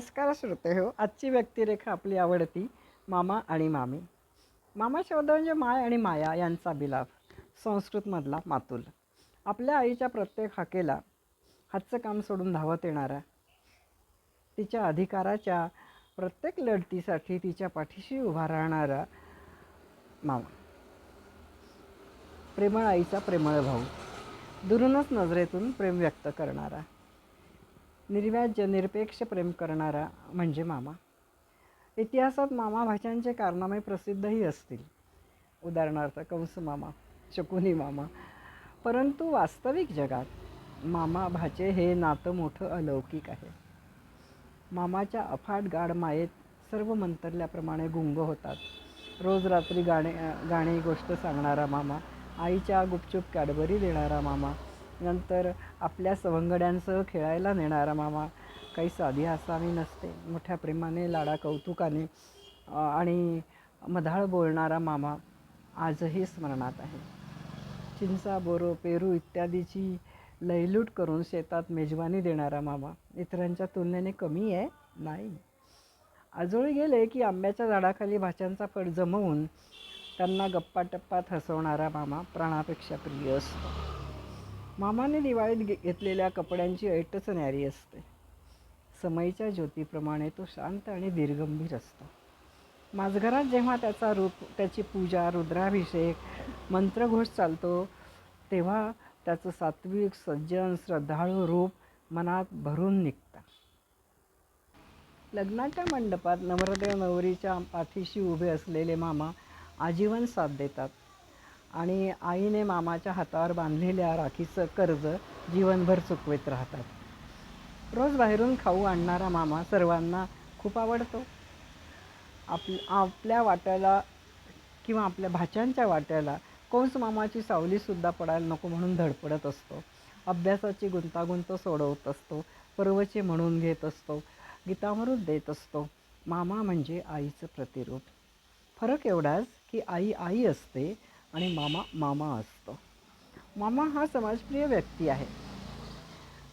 नमस्कार श्रोते हो आजची व्यक्तिरेखा आपली आवडती मामा आणि मामी. मामा शब्द म्हणजे माय आणि माया यांचा बिलाप संस्कृतमधला मातुल. आपल्या आईच्या प्रत्येक हाकेला हातचं काम सोडून धावत येणारा तिच्या अधिकाराच्या प्रत्येक लढतीसाठी तिच्या पाठीशी उभा राहणारा मामा. प्रेमळ आईचा प्रेमळ भाऊ. दुरूनच नजरेतून प्रेम व्यक्त करणारा. निर्व्याज्य निरपेक्ष प्रेम करणारा म्हणजे मामा. इतिहासात मामा भाषांचे कारनामे प्रसिद्धही असतील. उदाहरणार्थ कंस मामा शकुनी मामा. परंतु वास्तविक जगात मामा भाचे हे नातं मोठं अलौकिक आहे. मामाच्या अफाट गाढ मायेत सर्व मंतरल्याप्रमाणे गुंग होतात. रोज रात्री गाणे गाणी गोष्ट सांगणारा मामा आईच्या गुपचूप कॅडबरी देणारा मामा नंतर आपल्या सवंगड्यांसह खेळायला नेणारा मामा. काही साधी आसामी नसते. मोठ्या प्रेमाने लाडा कौतुकाने आणि मधाळ बोलणारा मामा आजही स्मरणात आहे. चिंचा बोरो पेरू इत्यादीची लयलूट करून शेतात मेजवानी देणारा मामा इतरांच्या तुलनेने कमी आहे? नाही. आजोळी गेले की आंब्याच्या झाडाखाली भाच्यांचा फड जमवून त्यांना गप्पाटप्पात हसवणारा मामा प्राणापेक्षा प्रिय असतो. मामाने दिवाळीत घे घेतलेल्या कपड्यांची ऐटच न्यारी असते. समयीच्या ज्योतीप्रमाणे तो शांत आणि दीर्घंभीर असतो. माझघरात जेव्हा त्याचा रूप त्याची पूजा रुद्राभिषेक मंत्रघोष चालतो तेव्हा त्याचं सात्विक सज्जन श्रद्धाळू रूप मनात भरून निघतं. लग्नाच्या मंडपात नवरदेव नवरीच्या पाठीशी उभे असलेले मामा आजीवन साथ देतात. आणि आईने मामाच्या हातावर बांधलेल्या राखीचं कर्ज जीवनभर चुकवत राहतात. रोज बाहेरून खाऊ आणणारा मामा सर्वांना खूप आवडतो. आप आपल्या वाट्याला किंवा आपल्या भाच्यांच्या वाट्याला कंस मामाची सावलीसुद्धा पडायला नको म्हणून धडपडत असतो. अभ्यासाची गुंतागुंत सोडवत असतो. पर्वचे म्हणून घेत असतो. गीतामृत देत असतो. मामा म्हणजे आईचं प्रतिरूप. फरक एवढाच की आई आई असते आणि मामा मामा असतो. मामा हा समाजप्रिय व्यक्ती आहे.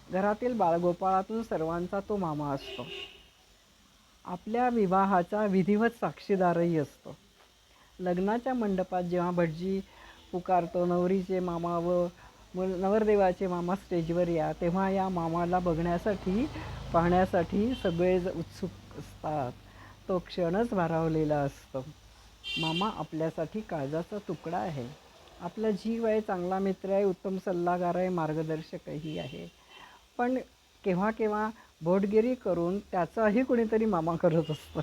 घरातील बाळगोपाळातून सर्वांचा तो मामा असतो. आपल्या विवाहाचा विधिवत साक्षीदारही असतो. लग्नाच्या मंडपात जेव्हा भटजी पुकारतो नवरीचे मामा व नवरदेवाचे मामा स्टेजवर या तेव्हा या मामाला बघण्यासाठी पाहण्यासाठी सगळेच उत्सुक असतात. तो क्षणच भारावलेला असतो. मामा आपल्यासाठी काळजाचा तुकडा आहे. आपला जीव आहे चांगला मित्र आहे उत्तम सल्लागार आहे मार्गदर्शकही आहे. पण केव्हा केव्हा बोटगिरी करून त्याचाही कुणीतरी मामा करत असतं.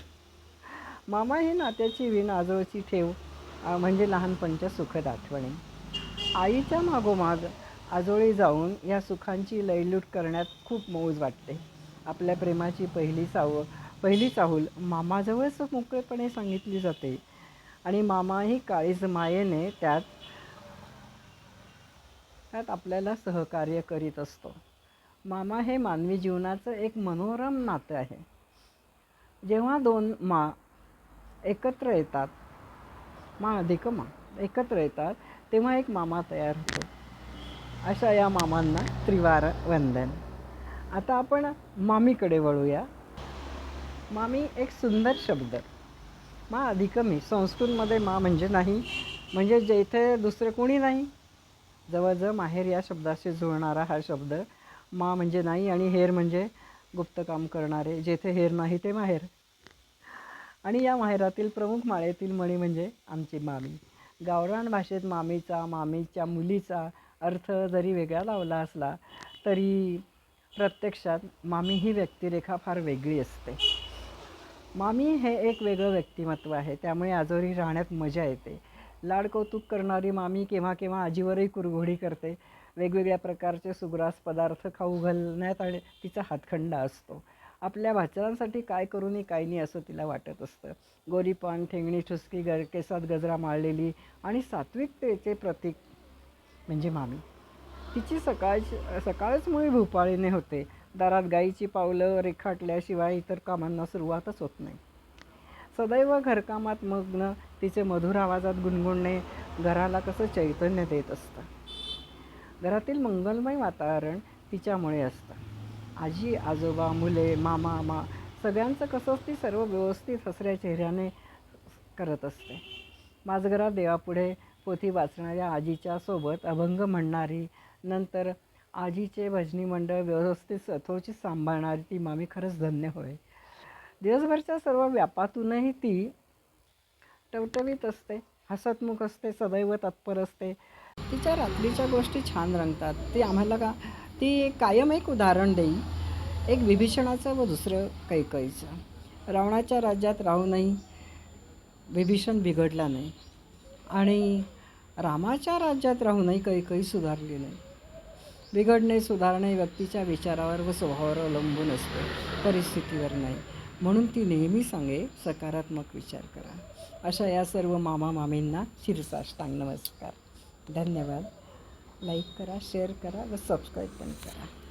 मामा ही नात्याची विण आजोळची ठेव म्हणजे लहानपणच्या सुखद आठवणी. आईच्या मागोमाग आजोळी जाऊन या सुखांची लयलूट करण्यात खूप मौज वाटते. आपल्या प्रेमाची पहिली साव पहिली चाहूल मामाजवळच मोकळेपणे सांगितली जाते. आणि मामाही काळीज मायेने त्यात त्यात आपल्याला सहकार्य करीत असतो. मामा हे मानवी जीवनाचं एक मनोरम नातं आहे. जेव्हा दोन मा एकत्र येतात मा अधिक मा एकत्र येतात तेव्हा एक मामा तयार होतो. अशा या मामांना त्रिवार वंदन. आता आपण मामीकडे वळूया. मामी एक सुंदर शब्द. मा अधिकमी संस्कृतमध्ये मा म्हणजे नाही. म्हणजे जेथे दुसरे कोणी नाही. जवळजवळ माहेर या शब्दाशी जुळणारा हा शब्द. मा म्हणजे नाही आणि हेर म्हणजे गुप्त काम करणारे. जेथे हेर नाही ते माहेर. आणि या माहेरातील प्रमुख माळेतील मणी म्हणजे आमची मामी. गावरान भाषेत मामीचा मामीच्या मुलीचा अर्थ जरी वेगळा लावला असला तरी प्रत्यक्षात मामी ही व्यक्तिरेखा फार वेगळी असते. मामी हे एक वेगळं व्यक्तिमत्व आहे त्यामुळे आजोरी राहण्यात मजा येते. लाड कौतुक करणारी मामी केव्हा केव्हा आजीवरही कुरघोडी करते. वेगवेगळ्या प्रकारचे सुग्रास पदार्थ खाऊ घालण्यात आणि तिचा हातखंडा असतो. आपल्या भाचरांसाठी काय करूनही काही नाही असं तिला वाटत असतं. गोरीपान ठेंगणी ठुसकी गर केसात गजरा माळलेली आणि सात्विकतेचे प्रतीक म्हणजे मामी. तिची सकाळ सकाळच मुळी भूपाळीने होते. दारात गाईची पावलं रेखाटल्याशिवाय इतर कामांना सुरुवातच होत नाही. सदैव घरकामात मग्न तिचे मधुर आवाजात गुणगुणणे घराला कसं चैतन्य देत असतं. घरातील मंगलमय वातावरण तिच्यामुळे असतं. आजी आजोबा मुले मामा मा सगळ्यांचं कसं ती सर्व व्यवस्थित हसऱ्या चेहऱ्याने करत असते. माझघरात देवापुढे पोथी वाचणाऱ्या आजीच्या सोबत अभंग म्हणणारी नंतर आजीचे भजनी मंडळ व्यवस्थित सथोचित सांभाळणारी ती मामी खरंच धन्य होय. दिवसभरच्या सर्व व्यापातूनही ती टवटवीत असते हसतमुख असते सदैव तत्पर असते. तिच्या रात्रीच्या गोष्टी छान रंगतात. ती आम्हाला का ती कायम एक उदाहरण देई एक विभीषणाचं व दुसरं कैकईचं. रावणाच्या राज्यात राहूनही विभीषण बिघडला नाही आणि रामाच्या राज्यात राहूनही कैकई सुधारली नाही. बिघडणे सुधारणे व्यक्तीच्या विचारावर व स्वभावावर अवलंबून असते. परिस्थितीवर नाही. म्हणून ती नेहमी सांगे सकारात्मक विचार करा. अशा या सर्व मामा मामींना शिरसाष्टांग नमस्कार. धन्यवाद. लाईक करा शेअर करा व सबस्क्राईब पण करा.